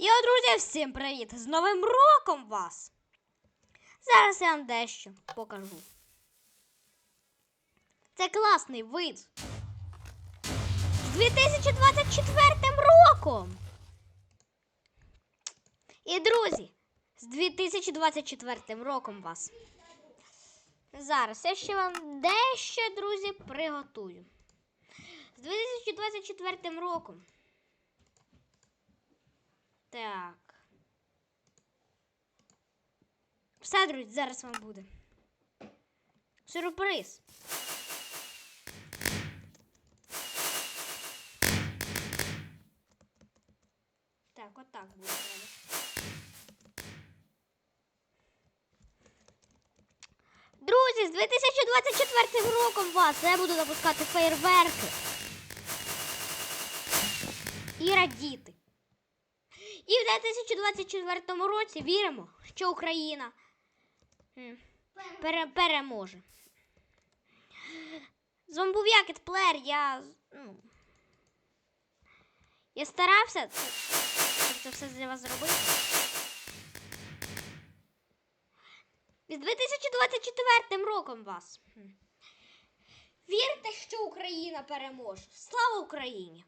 Йо, друзі, всім привіт! З Новим роком вас! Зараз я вам дещо покажу. Це класний вид. З 2024 роком. І, друзі, з 2024 роком вас. Зараз я ще вам дещо, друзі, приготую. З 2024 роком. Так. Все, друзі, зараз вам буде. Сюрприз. Так, отак буде треба. Друзі, з 2024 роком вас я буду запускати фейерверки. І радіти. І в 2024 році віримо, що Україна пере, переможе. З вами був я, Кетплеєр, я. Ну, я старався це, все для вас зробити. З 2024 роком вас. Вірте, що Україна переможе. Слава Україні!